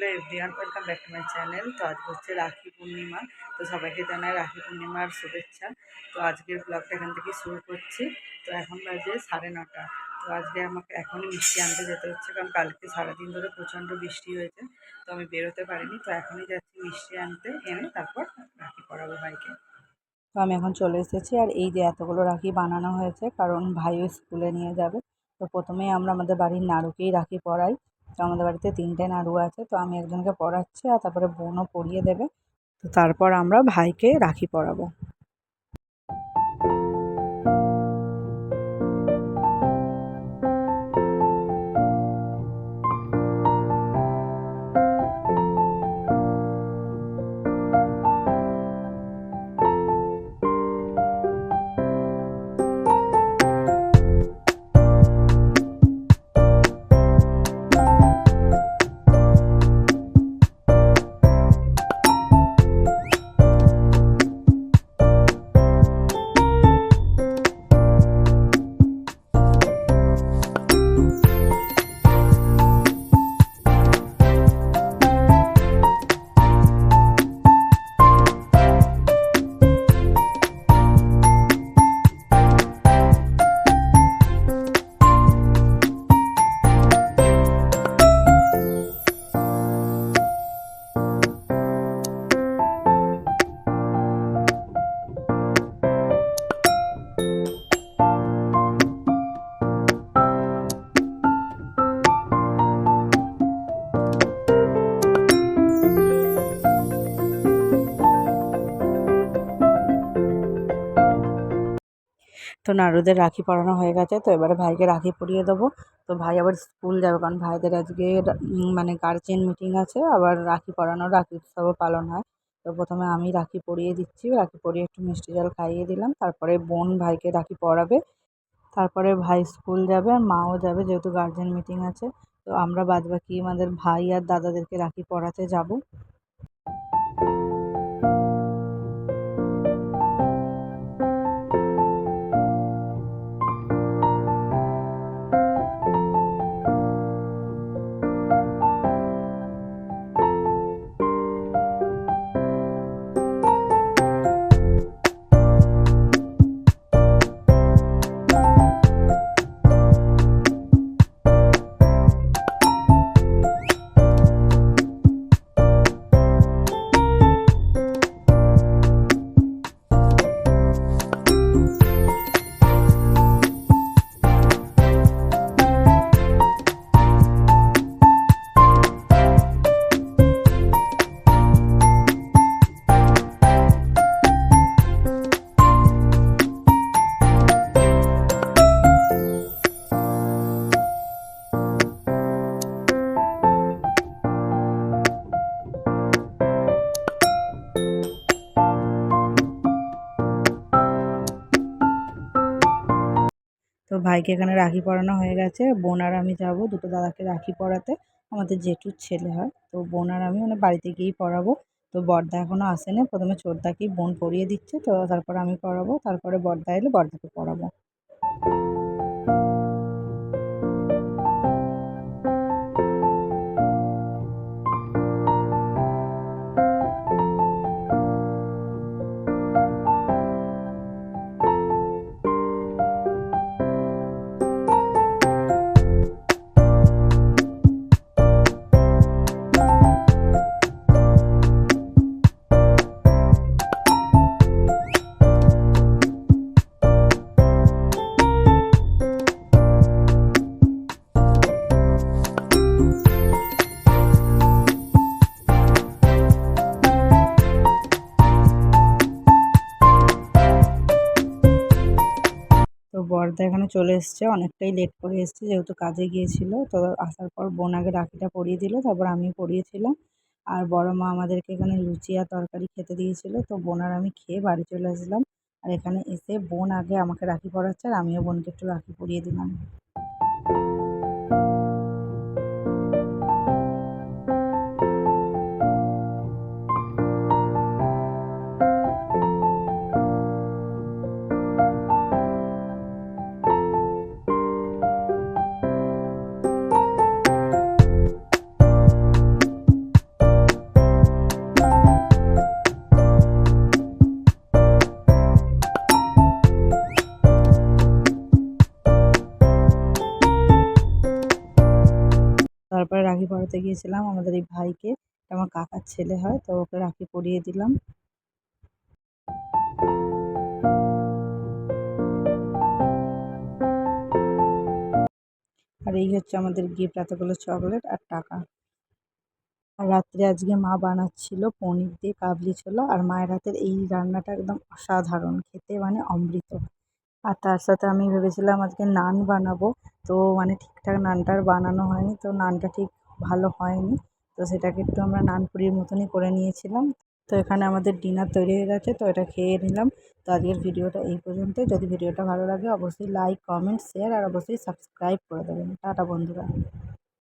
Everyone welcome back to my channel তো আজ হচ্ছে রাখি পূর্ণিমা। তো সবাইকে জানাই রাখি পূর্ণিমার শুভেচ্ছা। তো আজকের ব্লগটা এখান থেকে শুরু করছি। তো এখন বাজে সাড়ে নটা। তো আজকে আমাকে এখনই মিষ্টি আনতে যেতে হচ্ছে, কারণ কালকে সারাদিন ধরে প্রচণ্ড বৃষ্টি হয়েছে। তো আমি বেরোতে পারিনি। তো এখনই যাচ্ছি মিষ্টি আনতে, এনে তারপর রাখি পরাবো ভাইকে। তো আমি এখন চলে এসেছি। আর এই যে এতগুলো রাখি বানানো হয়েছে, কারণ ভাইও স্কুলে নিয়ে যাবে। তো প্রথমেই আমরা আমাদের বাড়ির নাড়ুকেই রাখি পরাই। তো আমাদের বাড়িতে তিনটে নাড়ু আছে, তো আমি একজনকে পড়াচ্ছি আর তারপরে বোনও পরিয়ে দেবে। তো তারপর আমরা ভাইকে রাখি পরাবো তো নাড়ুদের রাখি পরানো হয়ে গেছে, তো এবারে ভাইকে রাখি পরিয়ে দেবো। তো ভাই আবার স্কুল যাবে, কারণ ভাইদের আজকে মানে গার্জেন মিটিং আছে, আবার রাখি পরানো রাখি উৎসবও পালন হয়। তো প্রথমে আমি রাখি পরিয়ে দিচ্ছি, রাখি পরিয়ে একটু মিষ্টি জল খাইয়ে দিলাম, তারপরে বোন ভাইকে রাখি পরাবে। তারপরে ভাই স্কুল যাবে, আর মাও যাবে, যেহেতু গার্জেন মিটিং আছে, তো আমরা বাদবাকি আমাদের ভাই আর দাদাদেরকে রাখি পরাতে যাব। ভাইকে এখানে রাখি পরানো হয়ে গেছে। বোন আর আমি যাব দুটো দাদাকে রাখি পরাতে। আমাদের জেঠুর ছেলে হয়। তো বোন আর আমি মানে বাড়িতে গিয়েই পরাবো। তো বর্দা এখনও আসেনি। প্রথমে চোরদাকেই বোন পরিয়ে দিচ্ছে। তো তারপর আমি পরাবো। তারপরে বর্দা এলে বর্দাকে পরাবো। বর্দা এখানে চলে এসছে। অনেকটাই লেট করে এসছে, যেহেতু কাজে গিয়েছিল। তো আসার পর বোন আগে রাখিটা পরিয়ে দিল, তারপর আমি পরিয়েছিলাম। আর বড় মা আমাদেরকে এখানে লুচি আর তরকারি খেতে দিয়েছিল, তো বোন আর আমি খেয়ে বাড়ি চলে আসলাম। আর এখানে এসে বোন আগে আমাকে রাখি পরাচ্ছে, আর আমিও বোনকে একটু রাখি পরিয়ে দিলাম। রাখি পরাতে গিয়েছিলাম। আমাদের এই ভাইকে আমার কাকার ছেলে হয়, তো ওকে রাখি পরিয়ে দিলাম। আর এই হচ্ছে আমাদের গিফট এতগুলো চকলেট আর টাকা। আর রাত্রে আজকে মা বানাচ্ছিল পনির দিয়ে, কাবলি ছোলা। আর মায়ের হাতের এই রান্নাটা একদম অসাধারণ, খেতে মানে অমৃত। আর তার সাথে আমি ভেবেছিলাম আজকে নান বানাবো। তো মানে ঠিকঠাক নানটা আর বানানো হয়নি, তো নানটা ঠিক ভালো হয়নি। তো সেটাকে একটু আমরা নান পুরীর মতনই করে নিয়েছিলাম। তো এখানে আমাদের ডিনার তৈরি হয়ে গেছে, তো এটা খেয়ে নিলাম। তো আজকের ভিডিওটা এই পর্যন্ত। যদি ভিডিওটা ভালো লাগে, অবশ্যই লাইক, কমেন্ট, শেয়ার, আর অবশ্যই সাবস্ক্রাইব করে দেবেন। টাটা বন্ধুরা।